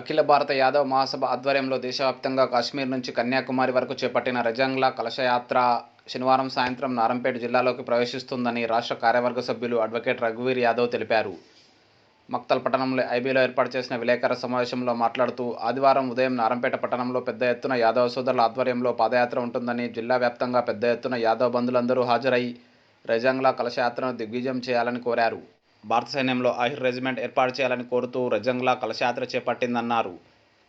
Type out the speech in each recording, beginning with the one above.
అఖిల భారత యాదవ్ మహాసభ ఆధ్వర్యంలో దేశవ్యాప్తంగా కాశ్మీర్ నుంచి కన్యాకుమారి వరకు చేపట్టిన రజంగ్లా కలశయాత్ర శనివారం సాయంత్రం నారంపేట జిల్లాలోకి ప్రవేశిస్తుందని రాష్ట్ర కార్యవర్గ సభ్యులు అడ్వకేట్ రఘువీర్ యాదవ్ తెలిపారు. మక్తల్ పట్టణంలో ఐబీలో ఏర్పాటు చేసిన విలేకరుల సమావేశంలో మాట్లాడుతూ ఆదివారం ఉదయం నారంపేట పట్టణంలో పెద్ద ఎత్తున యాదవ్ సోదరుల ఆధ్వర్యంలో పాదయాత్ర ఉంటుందని జిల్లా వ్యాప్తంగా పెద్ద ఎత్తున యాదవ్ బంధులందరూ హాజరై రజంగ్లా కలశయాత్రను దిగ్విజయం చేయాలని కోరారు. భారత సైన్యంలో ఆహిర్ రెజిమెంట్ ఏర్పాటు చేయాలని కోరుతూ రజంగ్లా కలశయాత్ర చేపట్టిందన్నారు.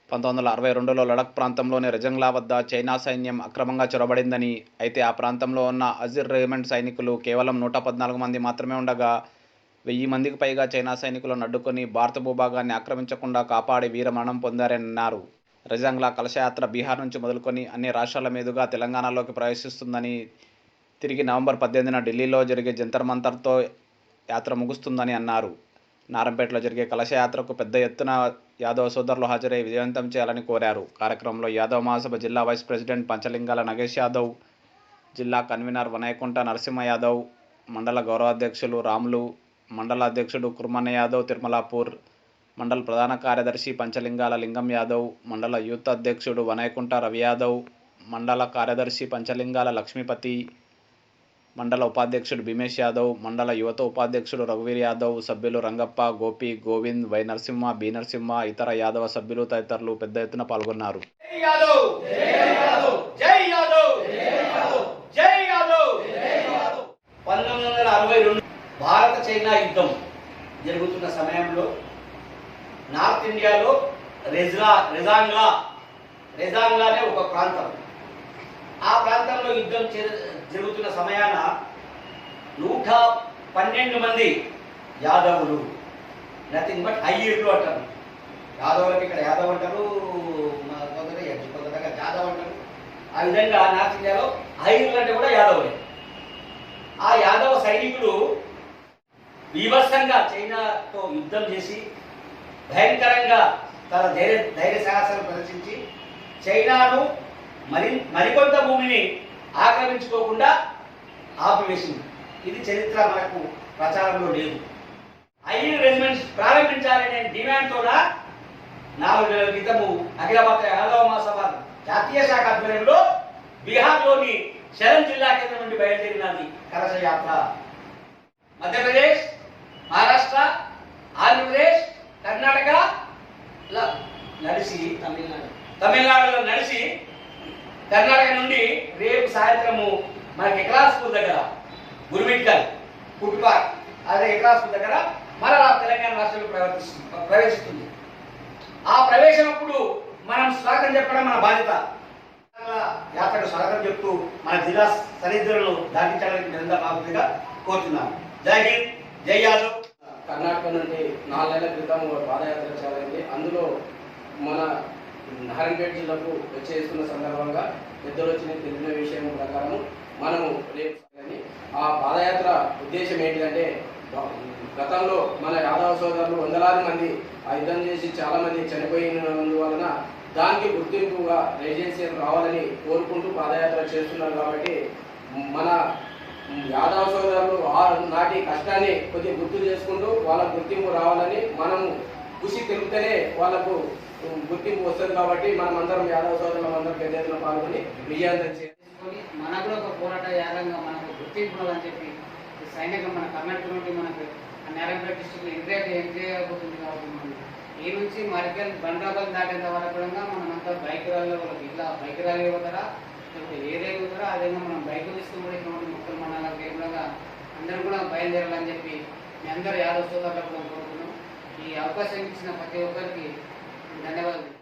పంతొమ్మిది వందల అరవై రెండులో లడక్ ప్రాంతంలోని రజంగ్లా వద్ద చైనా సైన్యం అక్రమంగా చొరబడిందని అయితే ఆ ప్రాంతంలో ఉన్న అజిర్ రెజిమెంట్ సైనికులు కేవలం నూట పద్నాలుగు మంది మాత్రమే ఉండగా వెయ్యి మందికి పైగా చైనా సైనికులను అడ్డుకొని భారత భూభాగాన్ని ఆక్రమించకుండా కాపాడి వీరమరణం పొందారని అన్నారు రజంగ్లా కలశయాత్ర బీహార్ నుంచి మొదలుకొని అన్ని రాష్ట్రాల మీదుగా తెలంగాణలోకి ప్రవేశిస్తుందని తిరిగి నవంబర్ పద్దెనిమిదిన ఢిల్లీలో జరిగే జంతర్ మంతర్తో యాత్ర ముగుస్తుందని అన్నారు. నారంపేటలో జరిగే కలశయాత్రకు పెద్ద ఎత్తున యాదవ్ సోదరులు హాజరై విజయవంతం చేయాలని కోరారు. కార్యక్రమంలో యాదవ్ మహాసభ జిల్లా వైస్ ప్రెసిడెంట్ పంచలింగాల నగేష్ యాదవ్ జిల్లా కన్వీనర్ వనయకుంట నరసింహ యాదవ్ మండల గౌరవాధ్యక్షులు రాములు మండల అధ్యక్షుడు కుర్మన్న యాదవ్ తిరుమలాపూర్ మండల ప్రధాన కార్యదర్శి పంచలింగాల లింగం యాదవ్ మండల యూత్ అధ్యక్షుడు వనయకుంట రవి యాదవ్ మండల కార్యదర్శి పంచలింగాల లక్ష్మీపతి మండల ఉపాధ్యక్షుడు భీమేష్ యాదవ్ మండల యువత ఉపాధ్యక్షుడు రఘువీర్ యాదవ్ సభ్యులు రంగప్ప గోపి గోవింద్ వై నరసింహ బి నరసింహ ఇతర యాదవ సభ్యులు తదితరులు పెద్ద ఎత్తున పాల్గొన్నారు. పంతొమ్మిది వందల అరవై రెండు భారత చైనా యుద్ధం జరుగుతున్న సమయంలో నార్త్ ఇండియాలో రెజ్లా రెజాంగ్లా రెజాంగ్లా అనే ఒక ప్రాంతం. ఆ ప్రాంతంలో యుద్ధం జరుగుతున్న సమయాన నూట పన్నెండు మంది యాదవులు. నథింగ్ బట్ అయ్యూర్లు అంటారు. యాదవులకి ఇక్కడ యాదవ్ అంటారు మా కొందరు ఎడ్జి దగ్గర యాదవ్ అంటారు. ఆ విధంగా నార్త్ ఇండియాలో ఐదులు అంటే కూడా యాదవులే. ఆ యాదవ సైనికులు వివత్సంగా చైనాతో యుద్ధం చేసి భయంకరంగా తన ధైర్య ధైర్య సాహసాలు ప్రదర్శించి చైనాను మరి మరికొంత భూమిని ఆక్రమించుకోకుండా ఆపివేసింది. ఇది చరిత్ర మనకు ప్రచారంలో లేదు. ఐదు రెజిమెంట్స్ ప్రారంభించాలనే డిమాండ్తోన నాలుగు నెలల క్రితము అఖిల భారత యాదవ మహాసభ జాతీయ శాఖ ఆధ్వర్యంలో బీహార్లోని శరణ్ జిల్లా కేంద్రం నుండి బయలుదేరినది కలశ యాత్ర. మధ్యప్రదేశ్ కర్ణాటక నుండి రేపు సాయంత్రము మనకి ఎకరా స్కూల్ దగ్గర గురుమిట్కల్ పుట్టుపాక్ అదే ఎకరా స్కూల్ దగ్గర మరలా తెలంగాణ రాష్ట్రంలో ప్రవర్తిస్తుంది ప్రవేశిస్తుంది. ఆ ప్రవేశమప్పుడు మనం స్వాగతం చెప్పడం మన బాధ్యత. యాత్రకు స్వాగతం చెప్తూ మన జిల్లా సరిహద్దులను దాటించడానికి నిరంతర బాధ్యతగా కోరుతున్నాను. జై హింద్ జై యాదవ్. కర్ణాటక నుండి నాలుగేళ్ళ క్రితం ఒక పాదయాత్ర చేయాలండి. అందులో మన నారాయణపేట జిల్లాకు వచ్చేస్తున్న సందర్భంగా పెద్దలు వచ్చిన తెలిసిన విషయం ప్రకారం మనము రేపు ఆ పాదయాత్ర ఉద్దేశం ఏంటిదంటే గతంలో మన యాదవ సోదరులు వందలాది మంది ఆ యుద్ధం చేసి చాలా మంది చనిపోయినందువలన దానికి గుర్తింపుగా రెసిడెన్సీ రావాలని కోరుకుంటూ పాదయాత్ర చేస్తున్నారు కాబట్టి మన యాదవ సోదరులు ఆ నాటి కష్టాన్ని కొద్దిగా గుర్తు చేసుకుంటూ వాళ్ళ గుర్తింపు రావాలని మనము కృషి తెలిపితేనే వాళ్ళకు గుర్తింపు వస్తుంది కాబట్టి మనం అందరం యాదవ సోదరులం అందరం పెద్ద ఎత్తున పాల్గొని విజయవంతం చేయాలి మన మనకు కూడా ఒక పోరాట యాగంగా మనకు గుర్తింపు అని చెప్పి ఈ సైనికం మన కర్ణాటక నుండి మనకు నారాయణపేట డిస్టిక్లో ఎంజాయ్ ఎంజాయ్ అయిపోతుంది కాబట్టి మనం ఈ నుంచి మరికల్ బండ్రాబల్ దాటేంత వరకు కూడా మనం అంతా బైక్ ర్యాలీలో వాళ్ళకి ఇలా బైక్ ర్యాలీ పోతారా లేకపోతే ఏదైనా పోతారా అదేవిధంగా మనం బైక్ తీసుకుని కూడా ఇక్కడ ఉండి మొక్కలు మన అందరం కూడా బయలుదేరాలని చెప్పి మీ అందరూ యాదవ సోదరులకు కూడా ఈ అవకాశం ఇచ్చిన ప్రతి ఒక్కరికి ధన్యవాదాలు.